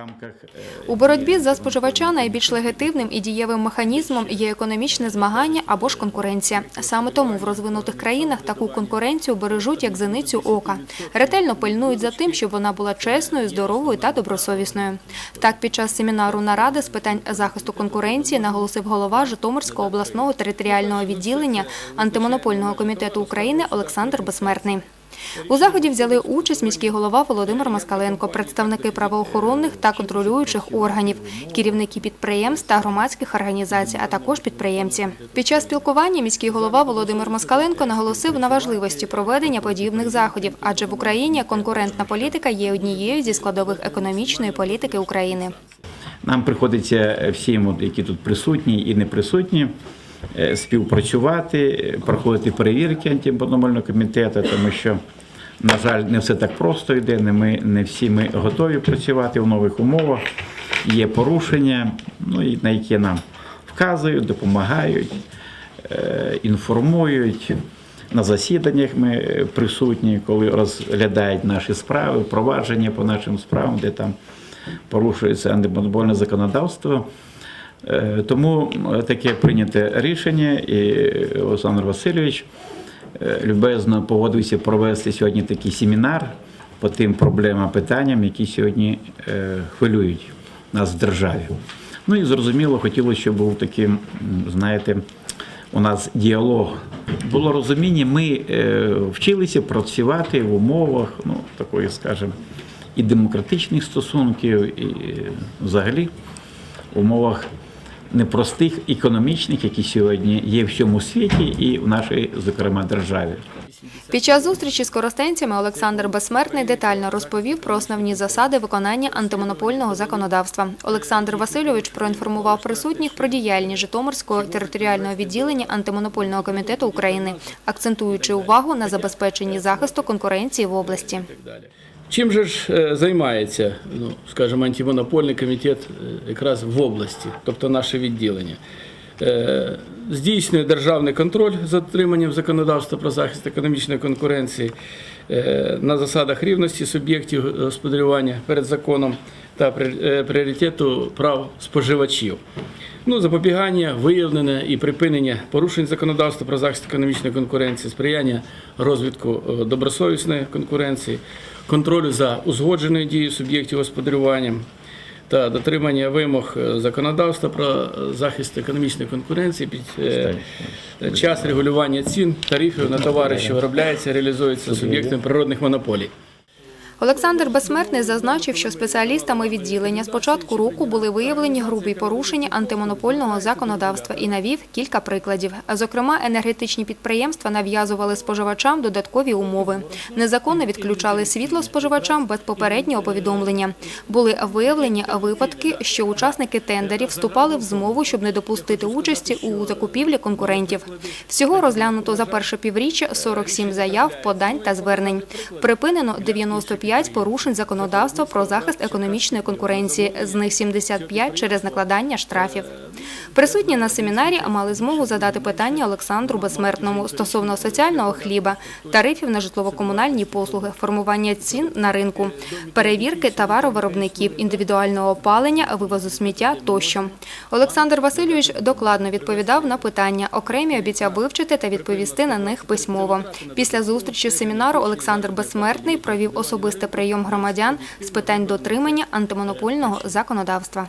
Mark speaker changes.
Speaker 1: Е,
Speaker 2: У боротьбі за споживача найбільш легітимним і дієвим механізмом є економічне змагання або ж конкуренція. Саме тому в розвинутих країнах таку конкуренцію бережуть як зеницю ока. Ретельно пильнують за тим, щоб вона була чесною, здоровою та добросовісною. Так, під час семінару наради з питань захисту конкуренції наголосив голова Житомирського обласного територіального відділення антимонопольного комітету України Олександр Безсмертний. У заході взяли участь міський голова Володимир Москаленко, представники правоохоронних та контролюючих органів, керівники підприємств та громадських організацій, а також підприємці. Під час спілкування міський голова Володимир Москаленко наголосив на важливості проведення подібних заходів, адже в Україні конкурентна політика є однією зі складових економічної політики України.
Speaker 1: Нам приходиться всім, які тут присутні і не присутні, співпрацювати, е, проходити перевірки антимонопольного комітету, тому що, на жаль, не все так просто йде. Не ми не всі ми готові працювати в нових умовах. Є порушення, ну і на які нам вказують, допомагають, е, інформують. На засіданнях ми е, присутні, коли розглядають наші справи, провадження по нашим справам, де там порушується антимонопольне законодавство. Е, Тому е, таке прийняте рішення, і Олександр Васильович е, любезно погодився провести сьогодні такий семінар по тим проблемам, питанням, які сьогодні хвилюють нас в державі. Ну і зрозуміло, хотілося, щоб був таким, знаєте, у нас діалог. Було розуміння, ми вчилися працювати в умовах, ну, такої, скажімо, і демократичних стосунків, і взагалі в умовах непростих економічних, які сьогодні є в всьому світі і в нашій, зокрема, державі.
Speaker 2: Під час зустрічі з коростенцями Олександр Безсмертний детально розповів про основні засади виконання антимонопольного законодавства. Олександр Васильович проінформував присутніх про діяльність Житомирського територіального відділення антимонопольного комітету України, акцентуючи увагу на забезпеченні захисту конкуренції в області.
Speaker 3: Чим же ж е, займається, ну, скажімо, антимонопольний комітет е, якраз в області, тобто наше відділення? Е, Здійснює державний контроль за дотриманням законодавства про захист економічної конкуренції на засадах рівності суб'єктів господарювання перед законом та прі- пріоритету прав споживачів. Ну, запобігання, виявлення і припинення порушень законодавства про захист економічної конкуренції, сприяння розвитку добросовісної конкуренції, контролю за узгодженою дією суб'єктів господарювання та дотримання вимог е, законодавства про захист економічної конкуренції під е, час регулювання цін, тарифів на товари, що виробляються, реалізуються суб'єктами природних монополій.
Speaker 2: Олександр Безсмертний зазначив, що спеціалістами відділення з початку року були виявлені грубі порушення антимонопольного законодавства і навів кілька прикладів. Зокрема, енергетичні підприємства нав'язували споживачам додаткові умови. Незаконно відключали світло споживачам без попереднього повідомлення. Були виявлені випадки, що учасники тендерів вступали в змову, щоб не допустити участі у закупівлі конкурентів. Всього розглянуто за перше півріччя 47 заяв, подань та звернень. Припинено 95 порушень законодавства про захист економічної конкуренції, з них 75 через накладання штрафів. Присутні на семінарі мали змогу задати питання Олександру Безсмертному стосовно соціального хліба, тарифів на житлово-комунальні послуги, формування цін на ринку, перевірки товаровиробників, індивідуального опалення, вивозу сміття тощо. Олександр Васильович докладно відповідав на питання, окремі обіцяв вивчити та відповісти на них письмово. Після зустрічі семінару Олександр Безсмертний провів особистий прийом громадян з питань дотримання антимонопольного законодавства.